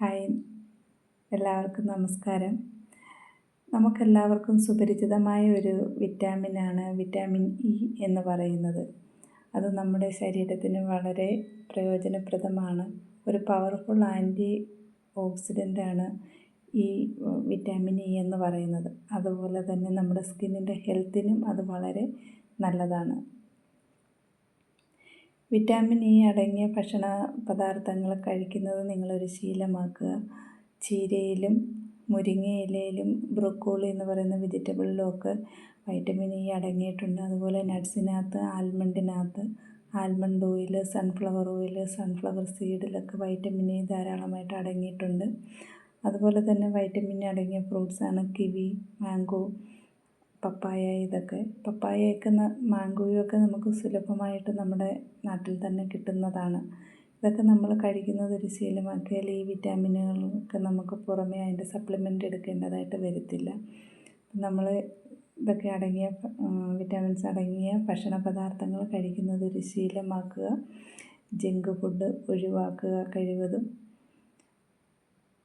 Hi. എല്ലാവർക്കും നമസ്കാരം. നമുക്കെല്ലാവർക്കും സുപരിചിതമായ ഒരു വിറ്റാമിനാണ് വിറ്റാമിൻ ഇ എന്ന് പറയുന്നത്. അത് നമ്മുടെ ശരീരത്തിന് വളരെ പ്രയോജനപ്രദമാണ്. ഒരു പവർഫുൾ ആന്റി ഓക്സിഡന്റാണ് ഈ വിറ്റാമിൻ ഇ എന്ന് പറയുന്നത്. അതുപോലെ തന്നെ നമ്മുടെ സ്കിന്നിന്റെ ഹെൽത്തിനും അത് വളരെ നല്ലതാണ്. വിറ്റാമിൻ ഇ അടങ്ങിയ ഭക്ഷണ പദാർത്ഥങ്ങൾ കഴിക്കുന്നത് നിങ്ങളൊരു ശീലമാക്കുക. ചീരയിലും മുരിങ്ങയിലയിലും ബ്രൊക്കോളി എന്ന് പറയുന്ന വെജിറ്റബിളിലുമൊക്കെ വൈറ്റമിൻ ഇ അടങ്ങിയിട്ടുണ്ട്. അതുപോലെ നട്ട്സിനകത്ത് ആൽമണ്ടിനകത്ത് almond oil sunflower oil sunflower സീഡിലൊക്കെ vitamin E ധാരാളമായിട്ട് അടങ്ങിയിട്ടുണ്ട്. അതുപോലെ തന്നെ വൈറ്റമിൻ അടങ്ങിയ ഫ്രൂട്ട്സാണ് കിവി മാംഗോ പപ്പായ ഇതൊക്കെ. പപ്പായയൊക്കെ മാംഗോയൊക്കെ നമുക്ക് സുലഭമായിട്ട് നമ്മുടെ നാട്ടിൽ തന്നെ കിട്ടുന്നതാണ്. ഇതൊക്കെ നമ്മൾ കഴിക്കുന്നത് ഒരു ശീലമാക്കിയാൽ ഈ വിറ്റാമിനുകളൊക്കെ നമുക്ക് പുറമേ അതിന്റെ സപ്ലിമെന്റ് എടുക്കേണ്ടതായിട്ട് വരത്തില്ല. നമ്മൾ ഇതൊക്കെ അടങ്ങിയ വിറ്റാമിൻസ് അടങ്ങിയ ഭക്ഷണ പദാർത്ഥങ്ങൾ കഴിക്കുന്നത് ഒരു ശീലമാക്കുക. ജങ്ക് ഫുഡ് ഒഴിവാക്കുക കഴിവതും.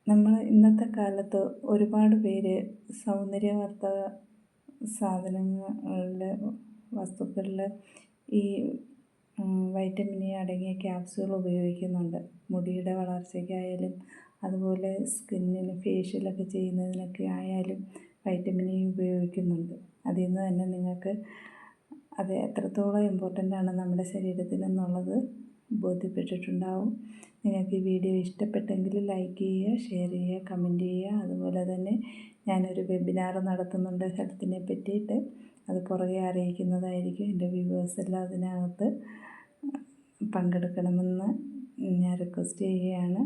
നമ്മൾ ഇന്നത്തെ കാലത്ത് ഒരുപാട് പേര് സൗന്ദര്യവർദ്ധക സാധനങ്ങളിൽ വസ്തുക്കളിൽ ഈ വൈറ്റമിൻ എ അടങ്ങിയ ക്യാപ്സ്യൂൾ ഉപയോഗിക്കുന്നുണ്ട്. മുടിയുടെ വളർച്ചയ്ക്കായാലും അതുപോലെ സ്കിന്നിന് ഫേഷ്യലൊക്കെ ചെയ്യുന്നതിനൊക്കെ ആയാലും വൈറ്റമിൻ എ ഉപയോഗിക്കുന്നുണ്ട്. അതിൽ നിന്ന് തന്നെ നിങ്ങൾക്ക് അത് എത്രത്തോളം ഇമ്പോർട്ടന്റ് ആണ് നമ്മുടെ ശരീരത്തിനെന്നുള്ളത് ബോധ്യപ്പെട്ടിട്ടുണ്ടാവും. നിങ്ങൾക്ക് ഈ വീഡിയോ ഇഷ്ടപ്പെട്ടെങ്കിൽ ലൈക്ക് ചെയ്യുക ഷെയർ ചെയ്യുക കമന്റ് ചെയ്യുക. അതുപോലെ തന്നെ ഞാനൊരു വെബിനാർ നടത്തുന്നുണ്ട് ഹെൽത്തിനെ പറ്റിയിട്ട്. അത് പുറകെ അറിയിക്കുന്നതായിരിക്കും എന്റെ വ്യൂവേഴ്സ് എല്ലാം അതിനകത്ത് പങ്കെടുക്കണമെന്ന് ഞാൻ റിക്വസ്റ്റ് ചെയ്യുകയാണ്.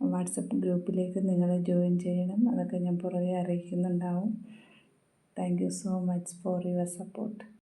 വാട്സപ്പ് ഗ്രൂപ്പിലേക്ക് നിങ്ങൾ ജോയിൻ ചെയ്യണം. അതൊക്കെ ഞാൻ പുറകെ അറിയിക്കുന്നുണ്ടാവും. Thank you so much for your support